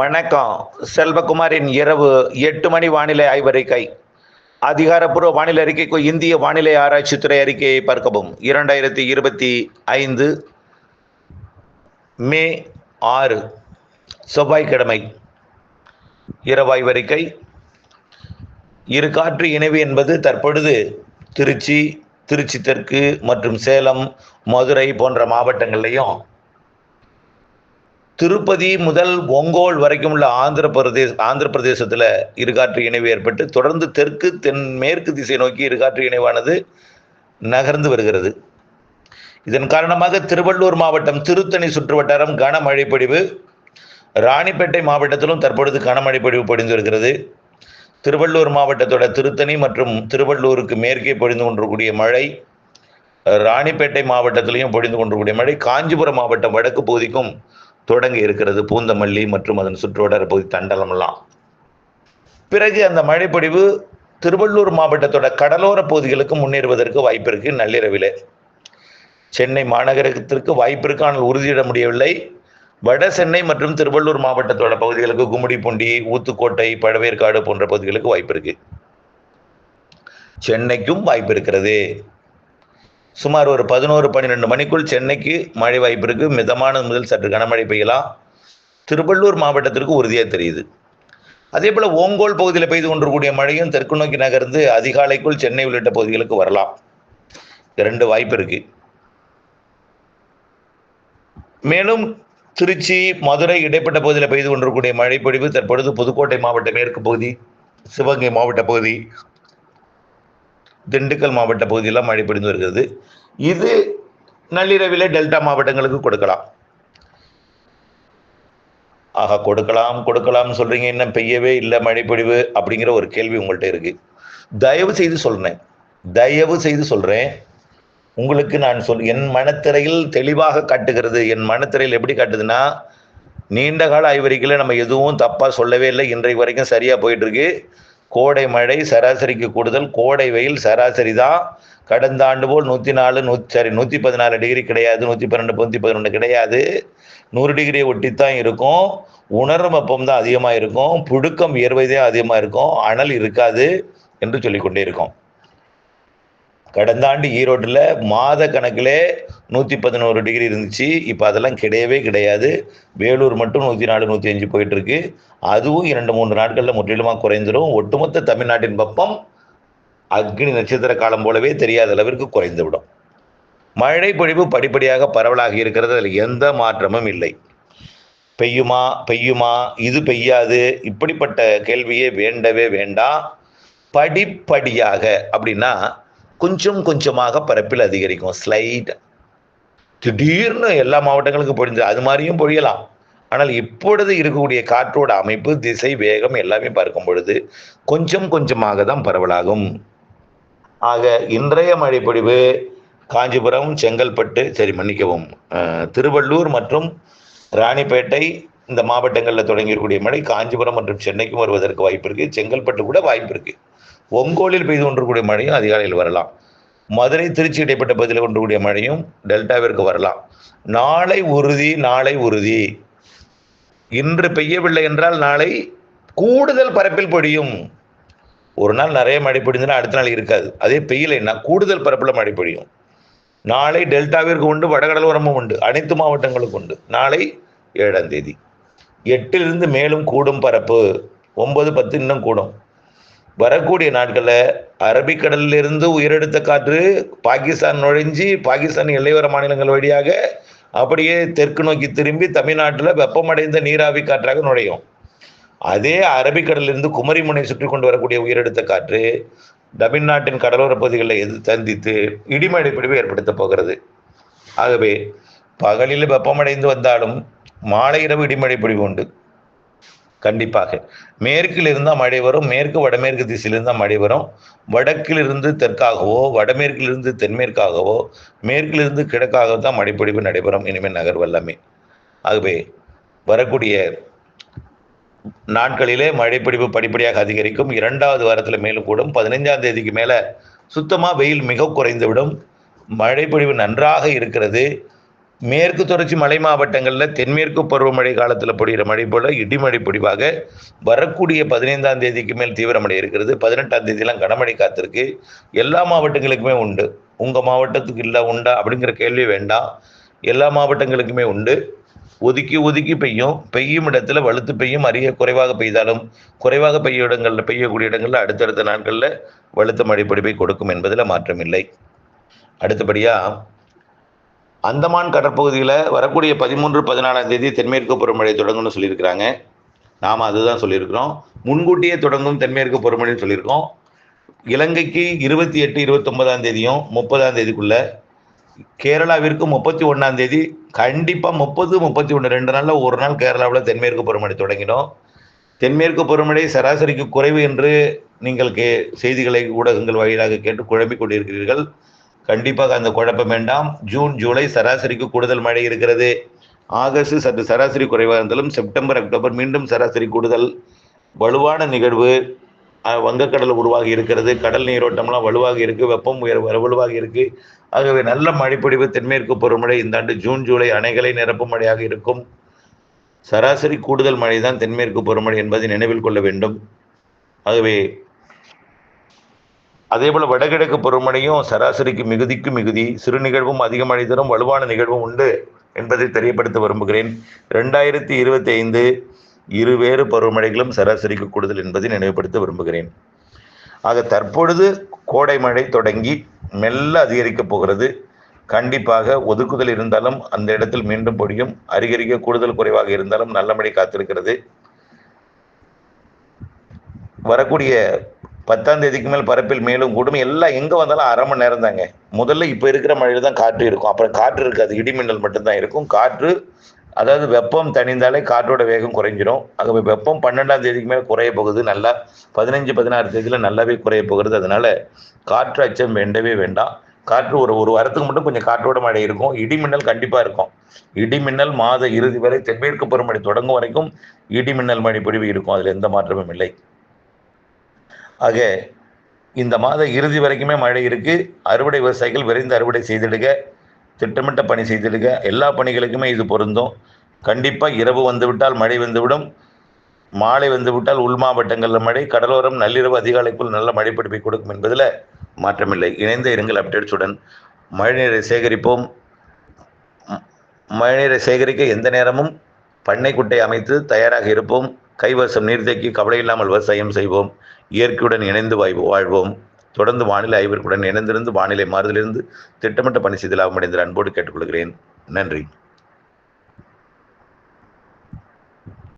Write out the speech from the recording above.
வணக்கம். செல்வகுமாரின் இரவு எட்டு மணி வானிலை ஆய்வறிக்கை. அதிகாரப்பூர்வ வானிலை அறிக்கைக்கு இந்திய வானிலை ஆராய்ச்சித்துறை அறிக்கையை பார்க்கவும். இரண்டாயிரத்தி இருபத்தி ஐந்து மே ஆறு செவ்வாய்க்கிழமை. இரவு ஆய்வறிக்கை. இரு காற்று இணைவு என்பது தற்பொழுது திருச்சி திருச்சி தெற்கு மற்றும் சேலம் மதுரை போன்ற மாவட்டங்கள்லையும் திருப்பதி முதல் ஒங்கோல் வரைக்கும் உள்ள ஆந்திர பிரதேச ஆந்திர பிரதேசத்தில் இருகாற்று இணைவு ஏற்பட்டு தொடர்ந்து தெற்கு தென் மேற்கு திசை நோக்கி இருகாற்று இணைவானது நகர்ந்து வருகிறது. இதன் காரணமாக திருவள்ளூர் மாவட்டம் திருத்தணி சுற்றுவட்டாரம் கனமழை பொழிவு ராணிப்பேட்டை மாவட்டத்திலும் தற்பொழுது கனமழை பொழிவு பொழிந்து வருகிறது. திருவள்ளூர் மாவட்டத்தோட திருத்தணி மற்றும் திருவள்ளூருக்கு மேற்கே பொழிந்து கொண்டிருக்கூடிய மழை ராணிப்பேட்டை மாவட்டத்திலையும் பொழிந்து கொண்டிருக்கூடிய மழை காஞ்சிபுரம் மாவட்டம் வடக்கு பகுதிக்கும் தொடங்கி இருக்கிறது பூந்தமல்லி மற்றும் அதன் சுற்றோட பகுதி தண்டலமெல்லாம் பிறகு அந்த மழைப்பொழிவு திருவள்ளூர் மாவட்டத்தோட கடலோர பகுதிகளுக்கு முன்னேறுவதற்கு வாய்ப்பு இருக்கு நள்ளிரவில். சென்னை மாநகரத்திற்கு வாய்ப்பு இருக்கு ஆனால் உறுதியிட முடியவில்லை. வட சென்னை மற்றும் திருவள்ளூர் மாவட்டத்தோட பகுதிகளுக்கு கும்மிடிப்பூண்டி ஊத்துக்கோட்டை பழவேற்காடு போன்ற பகுதிகளுக்கு வாய்ப்பு இருக்கு. சென்னைக்கும் வாய்ப்பு இருக்கிறது. சுமார் ஒரு பதினோரு பன்னிரெண்டு மணிக்குள் சென்னைக்கு மழை வாய்ப்பு இருக்கு. மிதமான முதல் சற்று கனமழை பெய்யலாம். திருவள்ளூர் மாவட்டத்திற்கு உறுதியாக தெரியுது. அதே போல் ஓங்கோல் பகுதியில் பெய்து கொண்டிருக்கக்கூடிய மழையும் தெற்கு நோக்கி நகர்ந்து அதிகாலைக்குள் சென்னை உள்ளிட்ட பகுதிகளுக்கு வரலாம். இரண்டு வாய்ப்பு இருக்கு. மேலும் திருச்சி மதுரை இடைப்பட்ட பகுதியில் பெய்து கொண்டிருக்கக்கூடிய மழைப்பொழிவு தற்பொழுது புதுக்கோட்டை மாவட்ட மேற்கு பகுதி சிவகங்கை மாவட்ட பகுதி திண்டுக்கல் மாவட்ட பகுதியெல்லாம் மழை பொழிந்து வருகிறது. இது நள்ளிரவில் டெல்டா மாவட்டங்களுக்கு கொடுக்கலாம். ஆக கொடுக்கலாம் கொடுக்கலாம்னு சொல்றீங்க. இன்னும் பெய்யவே இல்லை மழைப்பொழிவு அப்படிங்கிற ஒரு கேள்வி உங்கள்கிட்ட இருக்கு. தயவு செய்து சொல்றேன். தயவு செய்து சொல்றேன். உங்களுக்கு நான் சொல் என் மனத்திரையில் தெளிவாக காட்டுகிறது. என் மனத்திரையில் எப்படி காட்டுதுன்னா நீண்ட கால ஆய்வறிக்கையில் நம்ம எதுவும் தப்பாக சொல்லவே இல்லை. இன்றைக்கு வரைக்கும் சரியாக போயிட்டு இருக்கு. கோடை மழை சராசரிக்கு கூடுதல் கோடை வெயில் சராசரி தான். கடந்த ஆண்டு போல் நூற்றி நாலு நூ சாரி நூற்றி பதினாலு டிகிரி கிடையாது நூற்றி பன்னெண்டு நூற்றி பதினொன்று கிடையாது. நூறு டிகிரியை ஒட்டித்தான் இருக்கும். உணரும் வெப்பம் தான் அதிகமாக இருக்கும். புழுக்கம் வியர்வை தான் அதிகமாக இருக்கும். அனல் இருக்காது என்று சொல்லிக்கொண்டே இருக்கோம். கடந்த ஆண்டு ஈரோட்டில் மாத கணக்கிலே நூற்றி பதினோரு டிகிரி இருந்துச்சு. இப்போ அதெல்லாம் கிடையவே கிடையாது. வேலூர் மட்டும் நூற்றி நாலு நூற்றி அஞ்சு போயிட்டுருக்கு. அதுவும் இரண்டு மூன்று நாட்களில் முற்றிலுமாக குறைந்துடும் ஒட்டுமொத்த தமிழ்நாட்டின் வெப்பம் அக்னி நட்சத்திர காலம் போலவே தெரியாத அளவிற்கு குறைந்து விடும் மழை பொழிவு படிப்படியாக பரவலாகி இருக்கிறது. அதில் எந்த மாற்றமும் இல்லை. பெய்யுமா? பெய்யுமா? இது பெய்யாது. இப்படிப்பட்ட கேள்வியே வேண்டவே வேண்டாம். படிப்படியாக அப்படின்னா கொஞ்சம் கொஞ்சமாக பரப்பில் அதிகரிக்கும். ஸ்லைட் திடீர்னு எல்லா மாவட்டங்களுக்கும் பொழிஞ்சு அது மாதிரியும் பொழியலாம். ஆனால் இப்பொழுது இருக்கக்கூடிய காற்றோட அமைப்பு திசை வேகம் எல்லாமே பார்க்கும் பொழுது கொஞ்சம் கொஞ்சமாக தான் பரவலாகும். ஆக இன்றைய மழைப்பொழிவு காஞ்சிபுரம் செங்கல்பட்டு சரி மன்னிக்கவும் திருவள்ளூர் மற்றும் ராணிப்பேட்டை இந்த மாவட்டங்களில் தொடங்கியிருக்கக்கூடிய மழை காஞ்சிபுரம் மற்றும் சென்னைக்கும் வருவதற்கு வாய்ப்பு இருக்குது செங்கல்பட்டு கூட வாய்ப்பு இருக்குது ஒங்கோலில் பெய்து கொண்டிருக்கூடிய மழையும் அதிகாலையில் வரலாம். மதுரை திருச்சி இடைப்பட்ட பகுதியில் கொண்டிருக்கூடிய மழையும் டெல்டாவிற்கு வரலாம். நாளை உறுதி நாளை உறுதி. இன்று பெய்யவில்லை என்றால் நாளை கூடுதல் பரப்பில் பொழியும். ஒரு நாள் நிறைய மழை பொழிஞ்சுன்னா அடுத்த நாள் இருக்காது. அதே பெய்யலைன்னா கூடுதல் பரப்பில் மழை பொழியும். நாளை டெல்டாவிற்கு உண்டு வடகடலோரமும் உண்டு அனைத்து மாவட்டங்களுக்கும் உண்டு. நாளை ஏழாம் தேதி. எட்டிலிருந்து மேலும் கூடும் பரப்பு. ஒன்பது பத்து இன்னும் கூடும். வரக்கூடிய நாட்களில் அரபிக்கடலிலிருந்து உயரெடுத்த காற்று பாகிஸ்தான் நுழைஞ்சி பாகிஸ்தான் எல்லையோர மாநிலங்கள் வழியாக அப்படியே தெற்கு நோக்கி திரும்பி தமிழ்நாட்டில் வெப்பமடைந்த நீராவி காற்றாக நுழையும். அதே அரபிக்கடலிலிருந்து குமரிமுனை சுற்றி கொண்டு வரக்கூடிய உயிரெடுத்த காற்று தமிழ்நாட்டின் கடலோர பகுதிகளில் எது சந்தித்து இடிமழை பிடிவு ஏற்படுத்த போகிறது. ஆகவே பகலில் வெப்பமடைந்து வந்தாலும் மாலை இரவு இடிமழை பிடிவு உண்டு. கண்டிப்பாக. மேற்கில் இருந்தால் மழை வரும் மேற்கு வடமேற்கு திசையில் இருந்தால் மழை வரும். வடக்கிலிருந்து தெற்காகவோ வடமேற்கிலிருந்து தென்மேற்காகவோ மேற்கிலிருந்து கிழக்காக தான் மழைப்பொழிவு நடைபெறும். இனிமேல் நகர் வல்லமே ஆகவே வரக்கூடிய நாட்களிலே மழைப்பிடிப்பு படிப்படியாக அதிகரிக்கும். இரண்டாவது வாரத்தில் மேலும் கூடும். பதினைஞ்சாம் தேதிக்கு மேலே சுத்தமாக வெயில் மிக குறைந்துவிடும். மழைப்பொழிவு நன்றாக இருக்கிறது. மேற்கு தொடர்ச்சி மலை மாவட்டங்களில் தென்மேற்கு பருவமழை காலத்தில் பொழிகிற மழை போல இடிமழை பொழிவாக வரக்கூடிய பதினைந்தாம் தேதிக்கு மேல் தீவிரமடை இருக்கிறது. பதினெட்டாம் தேதியெல்லாம் கனமழை காத்திருக்கு. எல்லா மாவட்டங்களுக்குமே உண்டு. உங்கள் மாவட்டத்துக்கு இல்லை உண்டா அப்படிங்கிற கேள்வி வேண்டாம். எல்லா மாவட்டங்களுக்குமே உண்டு. ஒதுக்கி ஒதுக்கி பெய்யும். பெய்யும் இடத்துல வலுத்து பெய்யும். அரிய குறைவாக பெய்தாலும் குறைவாக பெய்ய இடங்களில் பெய்யக்கூடிய இடங்களில் அடுத்தடுத்த நாட்களில் வலுத்த மழை பொழிவை கொடுக்கும் என்பதில் மாற்றமில்லை. அடுத்தபடியாக அந்தமான் கடற்பகுதியில் வரக்கூடிய பதிமூன்று பதினாலாம் தேதி தென்மேற்கு பருவமழை தொடங்கும்னு சொல்லியிருக்கிறாங்க. நாம் அதுதான் சொல்லியிருக்கிறோம். முன்கூட்டியே தொடங்கும் தென்மேற்கு பருவமழைன்னு சொல்லியிருக்கோம். இலங்கைக்கு இருபத்தி எட்டு இருபத்தொன்பதாம் தேதியும் முப்பதாம் தேதிக்குள்ள கேரளாவிற்கு முப்பத்தி ஒன்றாம் தேதி கண்டிப்பாக முப்பது முப்பத்தி ஒன்று ரெண்டு நாளில் ஒரு நாள் கேரளாவில் தென்மேற்கு பருவமழை தொடங்கிடும். தென்மேற்கு பருவமழை சராசரிக்கு குறைவு என்று நீங்கள் கே செய்திகளை ஊடகங்கள் வாயிலாக கேட்டு குழம்பிக் கொண்டிருக்கிறீர்கள். கண்டிப்பாக அந்த குழப்பம் வேண்டாம். ஜூன் ஜூலை சராசரிக்கு கூடுதல் மழை இருக்கிறது. ஆகஸ்ட் சற்று சராசரி குறைவாக இருந்தாலும் செப்டம்பர் அக்டோபர் மீண்டும் சராசரி கூடுதல் வலுவான நிகழ்வு வங்கக்கடல் உருவாகி இருக்கிறது. கடல் நீரோட்டம்லாம் வலுவாக இருக்குது வெப்பம் உயர் வலுவாக இருக்குது ஆகவே நல்ல மழைப்பொழிவு தென்மேற்கு பருவமழை இந்த ஆண்டு ஜூன் ஜூலை அணைகளை நிரப்பும் மழையாக இருக்கும். சராசரி கூடுதல் மழை தான் தென்மேற்கு பருவமழை என்பதை நினைவில் கொள்ள வேண்டும். ஆகவே அதே போல் வடகிழக்கு பருவமழையும் சராசரிக்கு மிகுதிக்கு மிகுதி சிறு நிகழ்வும் அதிக மழை தரும் வலுவான நிகழ்வும் உண்டு என்பதை தெரியப்படுத்த விரும்புகிறேன். ரெண்டாயிரத்தி இருபத்தி ஐந்து இருவேறு பருவமழைகளும் சராசரிக்கு கூடுதல் என்பதை நினைவுபடுத்த விரும்புகிறேன். ஆக தற்பொழுது கோடை மழை தொடங்கி மெல்ல அதிகரிக்கப் போகிறது. கண்டிப்பாக ஒதுக்குதல் இருந்தாலும் அந்த இடத்தில் மீண்டும் பொடியும் அருகருகே கூடுதல் குறைவாக இருந்தாலும் நல்ல மழை காத்திருக்கிறது. வரக்கூடிய பத்தாம் தேதிக்கு மேல் பரப்பில் மேலும் கூடும். எல்லாம் எங்கே வந்தாலும் அரை மணி நேரம் தாங்க. முதல்ல இப்போ இருக்கிற மழையில் தான் காற்று இருக்கும். அப்புறம் காற்று இருக்காது. இடிமின்னல் மட்டும்தான் இருக்கும். காற்று அதாவது வெப்பம் தணிந்தாலே காற்றோட வேகம் குறைஞ்சிரும். ஆகவே வெப்பம் பன்னெண்டாம் தேதிக்கு மேலே குறைய போகுது. நல்லா பதினஞ்சு பதினாறு தேதியில் நல்லாவே குறைய போகிறது அதனால காற்று அச்சம் வேண்டவே வேண்டாம். காற்று ஒரு ஒரு வாரத்துக்கு மட்டும் கொஞ்சம் காற்றோட மழை இருக்கும். இடிமின்னல் கண்டிப்பாக இருக்கும். இடிமின்னல் மாத இறுதி வரை தென்மேற்கு பருவமழை தொடங்கும் வரைக்கும் இடிமின்னல் மழை பொழிவு இருக்கும். அதில் எந்த மாற்றமும் இல்லை. ஆக இந்த மாத இறுதி வரைக்குமே மழை இருக்குது அறுவடை விவசாயிகள் விரைந்து அறுவடை செய்திடுக திட்டமிட்ட பணி செய்திடுக எல்லா பணிகளுக்குமே இது பொருந்தும். கண்டிப்பாக இரவு வந்துவிட்டால் மழை வந்துவிடும். மாலை வந்துவிட்டால் உள் மாவட்டங்களில் மழை கடலோரம் நள்ளிரவு அதிகாலைக்குள் நல்ல மழை பிடிப்பை கொடுக்கும் என்பதில் மாற்றமில்லை. இணைந்த இருங்கள் அப்டேட்ஸுடன். மழைநீரை சேகரிப்போம். மழைநீரை சேகரிக்க எந்த நேரமும் பண்ணை குட்டை அமைத்து தயாராக இருப்போம். கைவசம் நீர்த்தேக்கி கவலை இல்லாமல் விவசாயம் செய்வோம். இயற்கையுடன் இணைந்து வாய் வாழ்வோம். தொடர்ந்து வானிலை ஆய்விற்குடன் இணைந்திருந்து வானிலை மாறுதலிருந்து திட்டமிட்ட பணி செய்து லாபம் அடைந்த அன்போடு கேட்டுக்கொள்கிறேன். நன்றி.